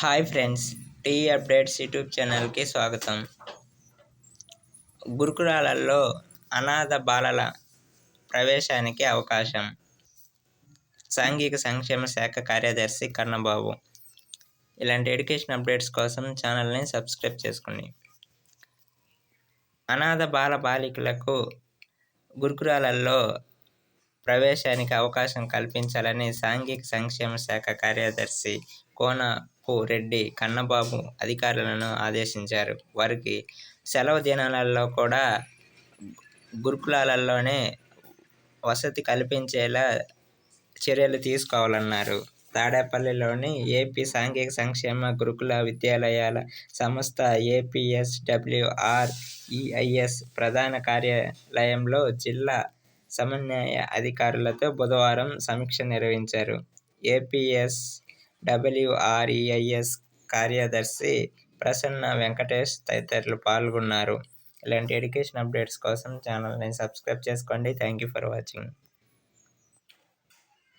Hi friends T updates YouTube ఛానల్కి స్వాగతం. గురుకులాలలో అనాథ బాలల ప్రవేశానికి అవకాశం. సాంఘిక సంక్షేమ శాఖ కార్యదర్శి కన్నబాబు ఇలాంటి ఎడ్యుకేషన్ అప్డేట్స్ కోసం ఛానల్ని సబ్స్క్రైబ్ చేసుకోండి అనాథ బాల బాలికలకు గురుకులాలలో ప్రవేశానికి అవకాశం కల్పించాలని సాంఘిక సంక్షేమ శాఖ కార్యదర్శి కోనపు రెడ్డి కన్నబాబు అధికారులను ఆదేశించారు. వారికి సెలవు దినాలలో కూడా గురుకులాలలోనే వసతి కల్పించేలా చర్యలు తీసుకోవాలన్నారు. తాడేపల్లిలోని ఏపీ సాంఘిక సంక్షేమ గురుకుల విద్యాలయాల సంస్థ ఏపీఎస్డబ్ల్యూఆర్ ఈఐఎస్ ప్రధాన కార్యాలయంలో జిల్లా సమన్వయ అధికారులతో బుధవారం సమీక్ష నిర్వహించారు. ఏపీఎస్ డబ్ల్యూఆర్ఈఐఎస్ కార్యదర్శి ప్రసన్న వెంకటేష్ తదితరులు పాల్గొన్నారు. ఇలాంటి ఎడ్యుకేషన్ అప్డేట్స్ కోసం ఛానల్ని సబ్స్క్రైబ్ చేసుకోండి. Thank you for watching.